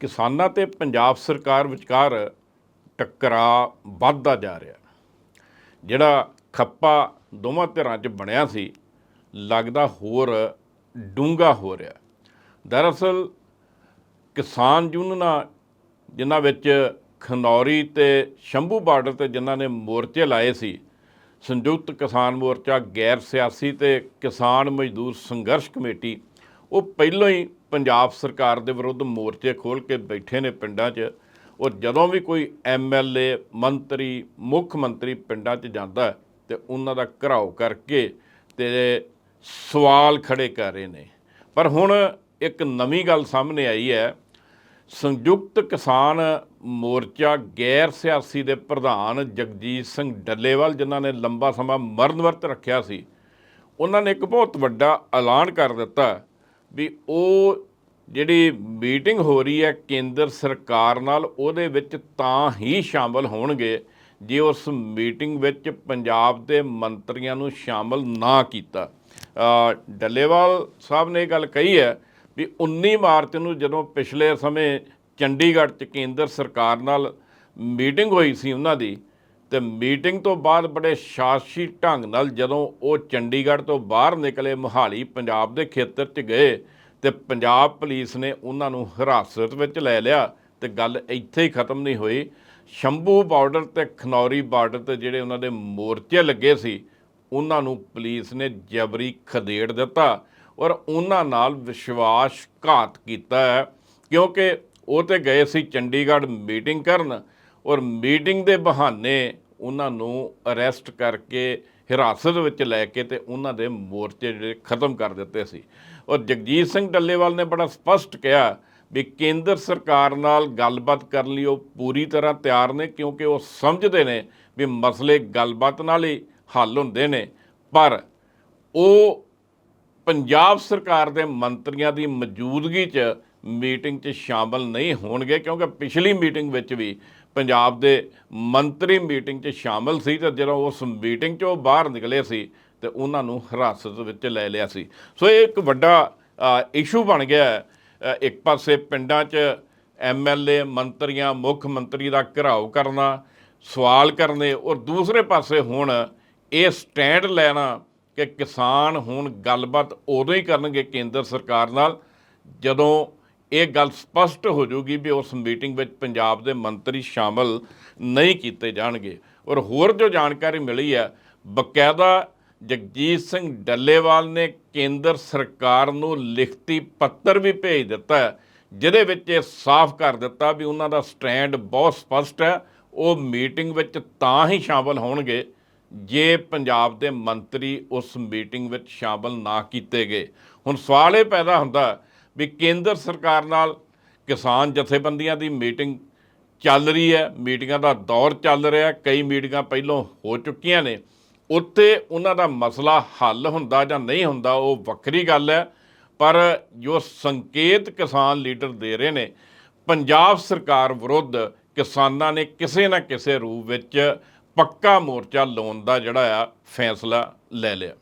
ਕਿਸਾਨਾਂ ਤੇ ਪੰਜਾਬ ਸਰਕਾਰ ਵਿਚਕਾਰ ਟਕਰਾਅ ਵੱਧਦਾ ਜਾ ਰਿਹਾ। ਜਿਹੜਾ ਖੱਪਾ ਦੋਵਾਂ ਧਿਰਾਂ 'ਚ ਬਣਿਆ ਸੀ, ਲੱਗਦਾ ਹੋਰ ਡੂੰਘਾ ਹੋ ਰਿਹਾ। ਦਰਅਸਲ ਕਿਸਾਨ ਯੂਨੀਅਨਾਂ ਜਿਨ੍ਹਾਂ ਵਿੱਚ ਖਨੌਰੀ ਤੇ ਸ਼ੰਭੂ ਬਾਰਡਰ ਤੇ ਜਿਨ੍ਹਾਂ ਨੇ ਮੋਰਚੇ ਲਾਏ ਸੀ, ਸੰਯੁਕਤ ਕਿਸਾਨ ਮੋਰਚਾ, ਗੈਰ ਸਿਆਸੀ ਤੇ ਕਿਸਾਨ ਮਜ਼ਦੂਰ ਸੰਘਰਸ਼ ਕਮੇਟੀ, ਉਹ ਪਹਿਲਾਂ ਹੀ ਪੰਜਾਬ ਸਰਕਾਰ ਦੇ ਵਿਰੁੱਧ ਮੋਰਚੇ ਖੋਲ ਕੇ ਬੈਠੇ ਨੇ ਪਿੰਡਾਂ 'ਚ, ਉਹ ਜਦੋਂ ਵੀ ਕੋਈ ਐਮਐਲਏ ਮੰਤਰੀ, ਮੁੱਖ ਮੰਤਰੀ ਪਿੰਡਾਂ 'ਚ ਜਾਂਦਾ ਹੈ ਤੇ ਉਹਨਾਂ ਦਾ ਘਰਾਓ ਕਰਕੇ ਤੇ ਸਵਾਲ ਖੜੇ ਕਰ ਰਹੇ ਨੇ। ਪਰ ਹੁਣ ਇੱਕ ਨਵੀਂ ਗੱਲ ਸਾਹਮਣੇ ਆਈ ਹੈ। ਸੰਯੁਕਤ ਕਿਸਾਨ ਮੋਰਚਾ ਗੈਰ ਸਿਆਸੀ ਦੇ ਪ੍ਰਧਾਨ ਜਗਜੀਤ ਸਿੰਘ ਡੱਲੇਵਾਲ, ਜਿਨ੍ਹਾਂ ਨੇ ਲੰਬਾ ਸਮਾਂ ਮਰਨ ਵਰਤ ਰੱਖਿਆ ਸੀ, ਉਹਨਾਂ ਨੇ ਇੱਕ ਬਹੁਤ ਵੱਡਾ ਐਲਾਨ ਕਰ ਦਿੱਤਾ। ਵੀ ਉਹ ਜਿਹੜੀ ਮੀਟਿੰਗ ਹੋ ਰਹੀ ਹੈ ਕੇਂਦਰ ਸਰਕਾਰ ਨਾਲ, ਉਹਦੇ ਵਿੱਚ ਤਾਂ ਹੀ ਸ਼ਾਮਲ ਹੋਣਗੇ ਜੇ ਉਸ ਮੀਟਿੰਗ ਵਿੱਚ ਪੰਜਾਬ ਦੇ ਮੰਤਰੀਆਂ ਨੂੰ ਸ਼ਾਮਲ ਨਾ ਕੀਤਾ। ਡੱਲੇਵਾਲ ਸਾਹਿਬ ਨੇ ਇਹ ਗੱਲ ਕਹੀ ਹੈ ਵੀ 19 ਮਾਰਚ ਨੂੰ ਜਦੋਂ ਪਿਛਲੇ ਸਮੇਂ ਚੰਡੀਗੜ੍ਹ 'ਚ ਕੇਂਦਰ ਸਰਕਾਰ ਨਾਲ ਮੀਟਿੰਗ ਹੋਈ ਸੀ ਉਹਨਾਂ ਦੀ ਤੇ ਮੀਟਿੰਗ ਤੋਂ ਬਾਅਦ ਬੜੇ ਸ਼ਾਸੀ ਢੰਗ ਨਾਲ ਜਦੋਂ ਉਹ ਚੰਡੀਗੜ੍ਹ ਤੋਂ ਬਾਹਰ ਨਿਕਲੇ ਮੋਹਾਲੀ, ਪੰਜਾਬ ਦੇ ਖੇਤਰ 'ਚ ਗਏ ਤੇ ਪੰਜਾਬ ਪੁਲਿਸ ਨੇ ਉਹਨਾਂ ਨੂੰ ਹਿਰਾਸਤ ਵਿੱਚ ਲੈ ਲਿਆ ਤੇ ਗੱਲ ਇੱਥੇ ਹੀ ਖਤਮ ਨਹੀਂ ਹੋਈ। ਸ਼ੰਭੂ ਬਾਰਡਰ ਤੇ ਖਨੌਰੀ ਬਾਰਡਰ ਤੇ ਜਿਹੜੇ ਉਹਨਾਂ ਦੇ ਮੋਰਚੇ ਲੱਗੇ ਸੀ, ਉਹਨਾਂ ਨੂੰ ਪੁਲਿਸ ਨੇ ਜਬਰੀ ਖਦੇੜ ਦਿੱਤਾ ਔਰ ਉਹਨਾਂ ਨਾਲ ਵਿਸ਼ਵਾਸਘਾਤ ਕੀਤਾ ਹੈ ਕਿਉਂਕਿ ਉਹ ਤੇ ਗਏ ਸੀ ਚੰਡੀਗੜ੍ਹ ਮੀਟਿੰਗ ਕਰਨ ਔਰ ਮੀਟਿੰਗ ਦੇ ਬਹਾਨੇ ਉਹਨਾਂ ਨੂੰ ਅਰੈਸਟ ਕਰਕੇ ਹਿਰਾਸਤ ਵਿੱਚ ਲੈ ਕੇ ਤੇ ਉਹਨਾਂ ਦੇ ਮੋਰਚੇ ਜਿਹੜੇ ਖਤਮ ਕਰ ਦਿੱਤੇ ਸੀ। ਔਰ ਜਗਜੀਤ ਸਿੰਘ ਡੱਲੇਵਾਲ ਨੇ ਬੜਾ ਸਪਸ਼ਟ ਕਿਹਾ ਵੀ ਕੇਂਦਰ ਸਰਕਾਰ ਨਾਲ ਗੱਲਬਾਤ ਕਰਨ ਲਈ ਉਹ ਪੂਰੀ ਤਰ੍ਹਾਂ ਤਿਆਰ ਨੇ ਕਿਉਂਕਿ ਉਹ ਸਮਝਦੇ ਨੇ ਵੀ ਮਸਲੇ ਗੱਲਬਾਤ ਨਾਲ ਹੀ ਹੱਲ ਹੁੰਦੇ ਨੇ। ਪਰ ਉਹ ਪੰਜਾਬ ਸਰਕਾਰ ਦੇ ਮੰਤਰੀਆਂ ਦੀ ਮੌਜੂਦਗੀ 'ਚ ਮੀਟਿੰਗ 'ਚ ਸ਼ਾਮਲ ਨਹੀਂ ਹੋਣਗੇ ਕਿਉਂਕਿ ਪਿਛਲੀ ਮੀਟਿੰਗ ਵਿੱਚ ਵੀ ਪੰਜਾਬ ਦੇ ਮੰਤਰੀ ਮੀਟਿੰਗ 'ਚ ਸ਼ਾਮਲ ਸੀ ਤੇ ਜਦੋਂ ਉਸ ਮੀਟਿੰਗ 'ਚੋਂ ਬਾਹਰ ਨਿਕਲੇ ਸੀ ਤੇ ਉਹਨਾਂ ਨੂੰ ਹਿਰਾਸਤ ਵਿੱਚ ਲੈ ਲਿਆ ਸੀ। ਸੋ ਇਹ ਇੱਕ ਵੱਡਾ ਇਸ਼ੂ ਬਣ ਗਿਆ ਇੱਕ ਪਾਸੇ ਪਿੰਡਾਂ 'ਚ ਐਮਐਲਏ ਮੰਤਰੀਆਂ, ਮੁੱਖ ਮੰਤਰੀ ਦਾ ਘਿਰਾਓ ਕਰਨਾ, ਸਵਾਲ ਕਰਨੇ ਔਰ ਦੂਸਰੇ ਪਾਸੇ ਹੁਣ ਇਹ ਸਟੈਂਡ ਲੈਣਾ ਕਿ ਕਿਸਾਨ ਹੁਣ ਗੱਲਬਾਤ ਉਦੋਂ ਹੀ ਕਰਨਗੇ ਕੇਂਦਰ ਸਰਕਾਰ ਨਾਲ ਜਦੋਂ ਇਹ ਗੱਲ ਸਪਸ਼ਟ ਹੋ ਜਾਊਗੀ ਵੀ ਉਸ ਮੀਟਿੰਗ ਵਿੱਚ ਪੰਜਾਬ ਦੇ ਮੰਤਰੀ ਸ਼ਾਮਲ ਨਹੀਂ ਕੀਤੇ ਜਾਣਗੇ। ਔਰ ਹੋਰ ਜੋ ਜਾਣਕਾਰੀ ਮਿਲੀ ਹੈ, ਬਕਾਇਦਾ ਜਗਜੀਤ ਸਿੰਘ ਡੱਲੇਵਾਲ ਨੇ ਕੇਂਦਰ ਸਰਕਾਰ ਨੂੰ ਲਿਖਤੀ ਪੱਤਰ ਵੀ ਭੇਜ ਦਿੱਤਾ ਜਿਹਦੇ ਵਿੱਚ ਇਹ ਸਾਫ਼ ਕਰ ਦਿੱਤਾ ਵੀ ਉਹਨਾਂ ਦਾ ਸਟੈਂਡ ਬਹੁਤ ਸਪਸ਼ਟ ਹੈ, ਉਹ ਮੀਟਿੰਗ ਵਿੱਚ ਤਾਂ ਹੀ ਸ਼ਾਮਲ ਹੋਣਗੇ ਜੇ ਪੰਜਾਬ ਦੇ ਮੰਤਰੀ ਉਸ ਮੀਟਿੰਗ ਵਿੱਚ ਸ਼ਾਮਲ ਨਾ ਕੀਤੇ ਗਏ। ਹੁਣ ਸਵਾਲ ਇਹ ਪੈਦਾ ਹੁੰਦਾ ਵੀ ਕੇਂਦਰ ਸਰਕਾਰ ਨਾਲ ਕਿਸਾਨ ਜਥੇਬੰਦੀਆਂ ਦੀ ਮੀਟਿੰਗ ਚੱਲ ਰਹੀ ਹੈ। ਮੀਟਿੰਗਾਂ ਦਾ ਦੌਰ ਚੱਲ ਰਿਹਾ ਕਈ ਮੀਟਿੰਗਾਂ ਪਹਿਲਾਂ ਹੋ ਚੁੱਕੀਆਂ ਨੇ। ਉੱਤੇ ਉਹਨਾਂ ਦਾ ਮਸਲਾ ਹੱਲ ਹੁੰਦਾ ਜਾਂ ਨਹੀਂ ਹੁੰਦਾ ਉਹ ਵੱਖਰੀ ਗੱਲ ਹੈ। ਪਰ ਜੋ ਸੰਕੇਤ ਕਿਸਾਨ ਲੀਡਰ ਦੇ ਰਹੇ ਨੇ, ਪੰਜਾਬ ਸਰਕਾਰ ਵਿਰੁੱਧ ਕਿਸਾਨਾਂ ਨੇ ਕਿਸੇ ਨਾ ਕਿਸੇ ਰੂਪ ਵਿੱਚ ਪੱਕਾ ਮੋਰਚਾ ਲਾਉਣ ਦਾ ਜਿਹੜਾ ਆ ਫੈਸਲਾ ਲੈ ਲਿਆ।